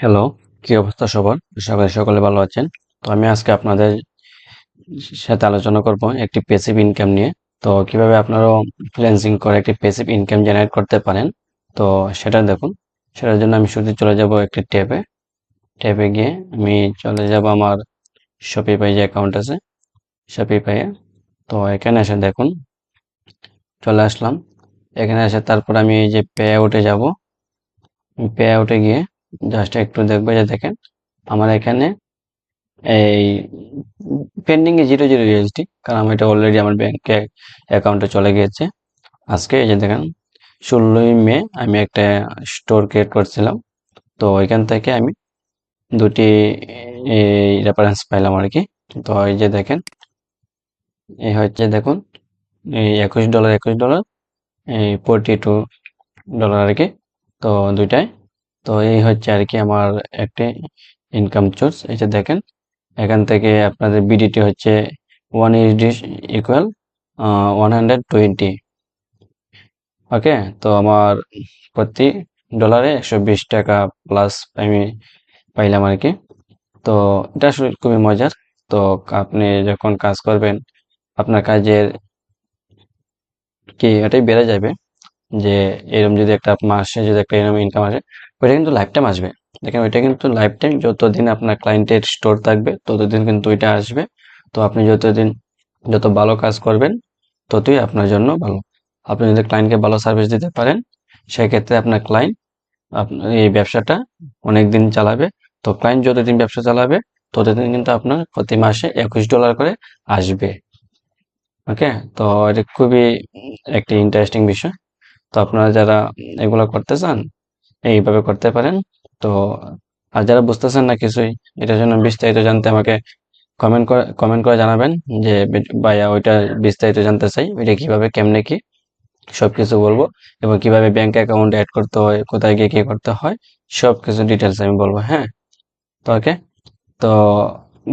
Hello কি অবস্থা সবার? সকালে সকলে ভালো আছেন। তো আমি আজকে আপনাদের সাথে আলোচনা করব একটি প্যাসিভ ইনকাম নিয়ে। তো কীভাবে আপনারাও ফ্রিল্যান্সিং করে একটি প্যাসিভ ইনকাম জেনারেট করতে পারেন? তো সেটা দেখুন, সেটার জন্য আমি শুধু চলে যাব একটি ট্যাবে। ট্যাবে গিয়ে আমি চলে যাব আমার শপিফাই যে অ্যাকাউন্ট আছে শপিফাইয়ে তো এখানে এসে দেখুন, চলে আসলাম। এখানে এসে তারপর আমি এই যে পে আউটে যাব। পে আউটে গিয়ে জাস্ট একটু দেখবে যে দেখেন, আমার এখানে এই পেন্ডিং এ জিরো জিরো ইউএসডি কারণ আমি এটা অলরেডি আমার ব্যাংকে অ্যাকাউন্টে চলে গিয়েছে। আজকে এই যে দেখেন, ষোলোই মে আমি একটা স্টোর ক্রিয়েট করছিলাম। তো এখান থেকে আমি দুটি রেফারেন্স পাইলাম আর কি। তো এই যে দেখেন, এই হচ্ছে দেখুন, এই একুশ ডলার একুশ ডলার এই ফোরটি টু ডলার আর কি। তো দুইটাই তো এই হচ্ছে আর কি আমার একটি ইনকাম সোর্স এই যে দেখেন, এখান থেকে আপনাদের বিডিটি হচ্ছে one USD equal one hundred twenty okay তো আমার প্রতি ডলারে একশো বিশ টাকা প্লাস আমি পাইলাম আর কি তো এটা আসলে খুবই মজার। তো আপনি যখন কাজ করবেন, আপনার কাজের কি এটাই বেড়ে যাবে যে এরকম যদি একটা মাসে যদি একটা এরকম ইনকাম আসে ওইটা কিন্তু লাইফ টাইম আসবে। দেখেন, ওইটা কিন্তু লাইফ টাইম যতদিন আপনার ক্লায়েন্টের স্টোর থাকবে, ততদিন কিন্তু ওইটা আসবে। তো আপনি যতদিন, যত ভালো কাজ করবেন, ততই আপনার জন্য ভালো। আপনি যদি ক্লায়েন্টকে ভালো সার্ভিস দিতে পারেন, সেক্ষেত্রে আপনার ক্লায়েন্ট এই ব্যবসাটা অনেক দিন চালাবে। তো ক্লায়েন্ট যতদিন ব্যবসা চালাবে, ততদিন কিন্তু আপনার প্রতি মাসে একুশ ডলার করে আসবে। ওকে? তো এটা খুবই একটি ইন্টারেস্টিং বিষয়। তো আপনারা যারা এগুলো করতে চান এইভাবে করতে পারেন। তো, আর যারা বুঝতেছেন না কিছুই, এটার জন্য বিস্তারিত জানতে আমাকে কমেন্ট করে কমেন্ট করে জানাবেন যে, ভাইয়া ওইটা বিস্তারিত জানতে চাই, ওইটা কীভাবে, কেমনে কি সব কিছু বলব এবং কীভাবে ব্যাংক অ্যাকাউন্ট অ্যাড করতে হয়, কোথায় গিয়ে কি করতে হয় সব কিছু ডিটেলস আমি বলব হ্যাঁ? তো ওকে তো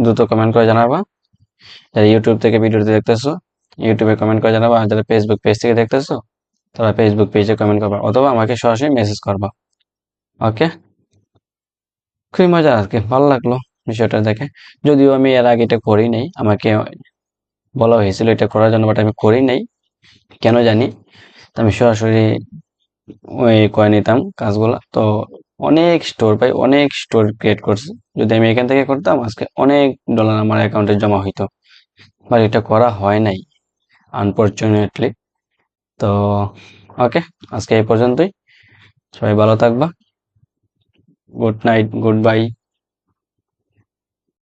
দ্রুত কমেন্ট করে জানাবা। যারা ইউটিউব থেকে ভিডিওটি দেখতেছো ইউটিউবে কমেন্ট করে জানাবা, আর যারা ফেসবুক পেজ থেকে দেখতেছো, তারা ফেসবুক পেজে কমেন্ট করবা, অথবা আমাকে সরাসরি মেসেজ করবা। ওকে খুবই মজা আজকে, ভালো লাগল বিষয়টা দেখে। যদিও আমি এর আগে এটা করি নাই, আমাকে বলা হয়েছিল এটা করার জন্য বাট আমি করি নাই, কেন জানি। আমি সরাসরি ওই করে নিতাম কাজগুলা। তো অনেক স্টোর পাই, অনেক স্টোর ক্রিয়েট করছে। যদি আমি এখান থেকে করতাম, আজকে অনেক ডলার আমার অ্যাকাউন্টে জমা হইতো। বাট এটা করা হয় নাই আনফর্চুনেটলি তো ওকে আজকে এই পর্যন্তই। সবাই ভালো থাকবা। good night. Goodbye.